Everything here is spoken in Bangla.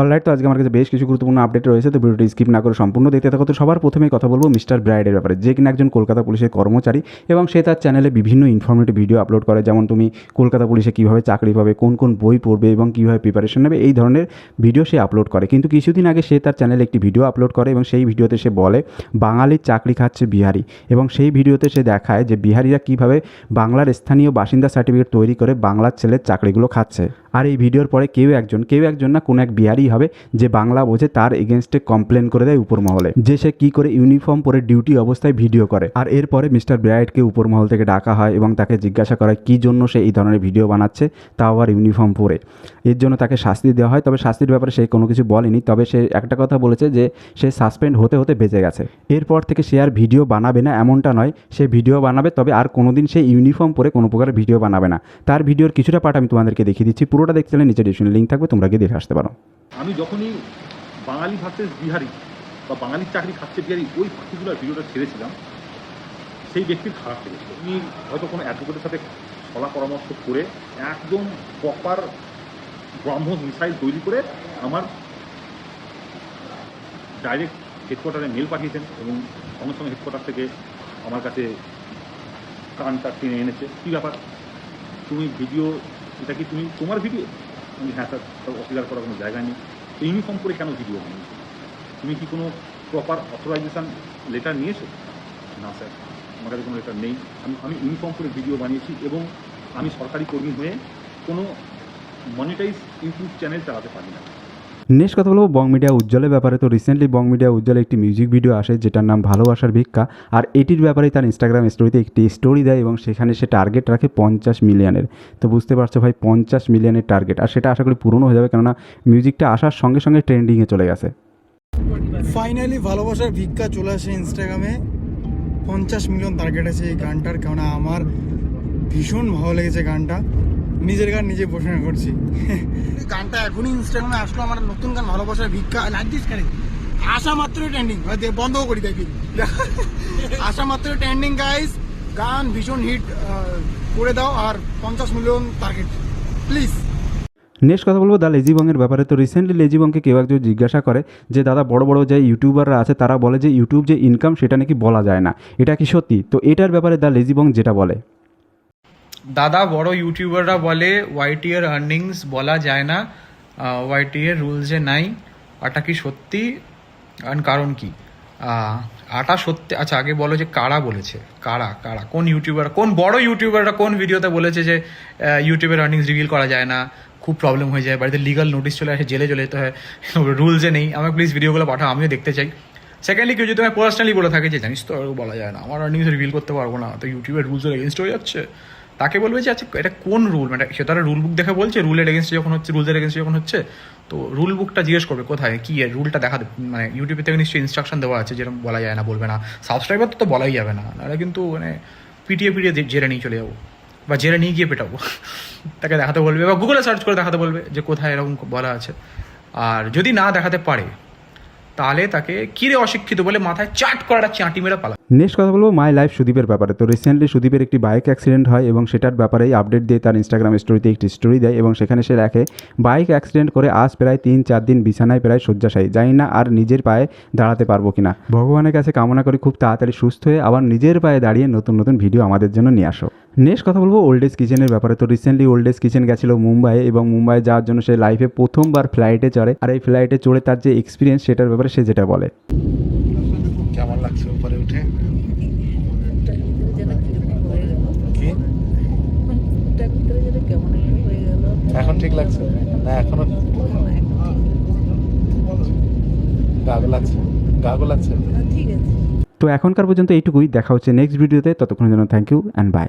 অলরাইট তো আজকে আমার কাছে বেশ কিছু গুরুত্বপূর্ণ আপডেট রয়েছে, তো ভিডিওটি স্কিপ না করে সম্পূর্ণ দেখতে থাকো। তো সবার প্রথমেই কথা বলব মিস্টার ব্রাইডের ব্যাপারে। যে কিনা একজন কলকাতা পুলিশের কর্মচারী এবং সে তার চ্যানেলে বিভিন্ন ইনফরমেটিভ ভিডিও আপলোড করে। যেমন তুমি কলকাতা পুলিশে কীভাবে চাকরি পাবে, কোন কোন বই পড়বে এবং কীভাবে প্রিপারেশন নেবে, এই ধরনের ভিডিও সে আপলোড করে। কিন্তু কিছুদিন আগে সে তার চ্যানেলে একটি ভিডিও আপলোড করে এবং সেই ভিডিওতে সে বলে, বাঙালির চাকরি খাচ্ছে বিহারি। এবং সেই ভিডিওতে সে দেখায় যে বিহারিরা কীভাবে বাংলার স্থানীয় বাসিন্দা সার্টিফিকেট তৈরি করে বাংলার ছেলের চাকরিগুলো খাচ্ছে। আর এই ভিডিওর পরে কেউ একজন কেউ একজন না, কোনো এক বিহারি হবে যে বাংলা বোঝে তার এগেনস্টে কমপ্লেন করে দেয় উপর মহলে যে সে কী করে ইউনিফর্ম পরে ডিউটি অবস্থায় ভিডিও করে। আর এরপরে মিস্টার ব্রাইডকে উপর মহল থেকে ডাকা হয় এবং তাকে জিজ্ঞাসা করা কী জন্য সে এই ধরনের ভিডিও বানাচ্ছে, তাও আবার ইউনিফর্ম পরে। এর জন্য তাকে শাস্তি দেওয়া হয়, তবে শাস্তির ব্যাপারে সে কোনো কিছু বলেনি, তবে সে একটা কথা বলেছে যে সে সাসপেন্ড হতে হতে বেঁচে গেছে। এরপর থেকে সে আর ভিডিও বানাবে না, এমনটা নয়, সে ভিডিও বানাবে, তবে আর কোনোদিন সে ইউনিফর্ম পরে কোনো প্রকার ভিডিও বানাবে না। তার ভিডিওর কিছুটা পার্ট আমি তোমাদেরকে দেখিয়ে দিচ্ছি পুরোটা দেখতে চাইলে নিচে ডিসক্রিপশনে লিঙ্ক থাকবে, তোমরা গিয়ে দেখে আসতে পারো। আমি যখনই বাঙালি ভার্সেস বিহারি বা বাঙালির চাকরি খাচ্ছে বিহারি, ওই পার্টিকুলার ভিডিওটা ছেড়েছিলাম, সেই ব্যক্তির খারাপ লেগেছিল। উনি হয়তো কোনো অ্যাডভোকেটের সাথে সলা পরামর্শ করে একদম প্রপার ব্রাহ্মণ মিসাইল তৈরি করে আমার ডাইরেক্ট হেডকোয়ার্টারে মেল পাঠিয়েছেন এবং সঙ্গে সঙ্গে হেডকোয়ার্টার থেকে আমার কাছে কানটা টেনে এনেছে। কী ব্যাপার? তুমি ভিডিও এটা কি তুমি তোমার ভিডিও আমি হ্যাঁ স্যার অস্বীকার করার কোনো জায়গা নেই। তো ইউনিফর্ম করে কেন ভিডিও বানিয়েছো তুমি কি কোনো প্রপার অথরাইজেশন লেটার নিয়েছো? না স্যার, আমার কাছে কোনো লেটার নেই। আমি আমি ইউনিফর্ম করে ভিডিও বানিয়েছি এবং আমি সরকারি কর্মী হয়ে কোনো মনিটাইজ ইউটিউব চ্যানেল চালাতে পারি না। নেক্সট কথা বলব, বং মিডিয়া উজ্জ্বলের ব্যাপারে। তো রিসেন্টলি বং মিডিয়া উজ্জ্বলে একটি মিউজিক ভিডিও আসে, যেটার নাম ভালোবাসার ভিক্ষা। আর এটির ব্যাপারে তার ইনস্টাগ্রাম স্টোরিতে একটি স্টোরি দেয় এবং সেখানে সে টার্গেট রাখে পঞ্চাশ মিলিয়নের তো বুঝতে পারছ ভাই, পঞ্চাশ মিলিয়নের টার্গেট আর সেটা আশা করি পূরণও হয়ে যাবে, কেননা মিউজিকটা আসার সঙ্গে সঙ্গে ট্রেন্ডিংয়ে চলে গেছে। ফাইনালি ভালোবাসার ভিক্ষা চলে আসে ইনস্টাগ্রামে পঞ্চাশ মিলিয়ন টার্গেট আছে এই গানটার, কেননা আমার ভীষণ ভালো লেগেছে গানটা। নিজের গান নিজে ঘোষণা করছি। গানটা এখনই ইনস্টাগ্রামে আসলো, আমার নতুন গান ভালোবাসার ভিক্ষা। লাগছিস কেন আসা মাত্রই ট্রেন্ডিং বন্ধও করি তাই আসা মাত্রই ট্রেন্ডিং গাইস গান ভীষণ হিট করে দাও, আর পঞ্চাশ মিলিয়ন টার্গেট প্লিজ নেক্সট কথা বলব, দা লেজিবংয়ের ব্যাপারে। তো রিসেন্টলি লেজিবংকে কেউ একজন জিজ্ঞাসা করে যে, দাদা, বড় বড় যে ইউটিউবাররা আছে, তারা বলে যে ইউটিউব যে ইনকাম সেটা নাকি বলা যায় না। এটা কি সত্যি? তো এটার ব্যাপারে দা লেজিবং যেটা বলে। দাদা, বড় ইউটিউবাররা বলে ওয়াইটি এর আর্নিংস বলা যায় না। ওয়াইটি এর রুলসে নাই। আটা কি সত্যি? কারণ কি? আটা সত্যি আচ্ছা আগে বলো যে কারা বলেছে? কারা কারা? কোন ইউটিউবার কোন বড় ইউটিউবাররা কোন ভিডিওতে বলেছে যে ইউটিউবের আর্নিংস রিভিল করা যায় না? খুব প্রবলেম হয়ে যায়। বাড়িতে লিগাল নোটিশ চলে আসে, জেলে চলে যেতে হয়। রুলসে নেই। আমাকে প্লিজ ভিডিওগুলো পাঠাও, আমিও দেখতে চাই। সেকেন্ডলি কেউ যদি আমি পার্সোনালি বলে থাকে যে, জানিস তো বলা যায় না। আমার আর্নিংস রিভিল করতে পারব না। তো ইউটিউবের রুলসের এগেনস্ট হয়ে যাচ্ছে। তাকে বলবে যে আচ্ছা এটা কোন রুল মানে সে তারা রুল বুক দেখে বলছে রুলের এগেনস্টে যখন হচ্ছে রুলসের এগেনস্টে যখন হচ্ছে, তো রুল বুকটা জিজ্ঞেস করবে, কোথায়? কি রুলটা দেখাতে মানে ইউটিউবে থেকে নিশ্চয়ই ইনস্ট্রাকশন দেওয়া আছে, যেরকম বলা যায় না, বলবে না। সাবস্ক্রাইবার তো তো বলাই যাবে না, নাহলে কিন্তু মানে পিটিয়ে পিটিয়ে জেরে নিয়ে চলে যাব, বা জেরে নিয়ে গিয়ে পেটাবো। তাকে দেখাতে বলবে, বা গুগলে সার্চ করে দেখাতে বলবে যে, কোথায় এরকম বলা আছে। আর যদি না দেখাতে পারে তাহলে তাকে কিরে অশিক্ষিত বলে মাথায় চাট করাটা চাঁটি মেরে পালা। নেক্সট কথা বলব মাই লাইফ সুদীপের ব্যাপারে। তো রিসেন্টলি সুদীপের একটি বাইক অ্যাক্সিডেন্ট হয় এবং সেটার ব্যাপারেই আপডেট দিয়ে তার ইনস্টাগ্রাম স্টোরিতে একটি স্টোরি দেয় এবং সেখানে সে লেখে বাইক অ্যাক্সিডেন্ট করে আজ প্রায় তিন চার দিন বিছানায় প্রায় শয্যাশায়ী। জানি না আর নিজের পায়ে দাঁড়াতে পারব কিনা। ভগবানের কাছে কামনা করি খুব তাড়াতাড়ি সুস্থ হয়ে আবার নিজের পায়ে দাঁড়িয়ে নতুন নতুন ভিডিও আমাদের জন্য নিয়ে আসো। নেক্সট কথা বলব ওল্ড এজ কিচেনের ব্যাপারে। তো রিসেন্টলি ওল্ড এজ কিচেন গেছিল মুম্বাই এবং মুম্বাই যাওয়ার জন্য সে লাইফে প্রথমবার ফ্লাইটে চড়ে। আর এই ফ্লাইটে চড়ে তার যে এক্সপিরিয়েন্স সেটার ব্যাপারে সে যেটা বলে। কেমন লাগছে উপরে উঠে? এখন ঠিক লাগছে? না এখনও গাগো লাগছে। গাগো লাগছে। তো এখনকার পর্যন্ত এইটুকুই। দেখা হচ্ছে নেক্সট ভিডিওতে ততক্ষণের জন্য থ্যাংক ইউ অ্যান্ড বাই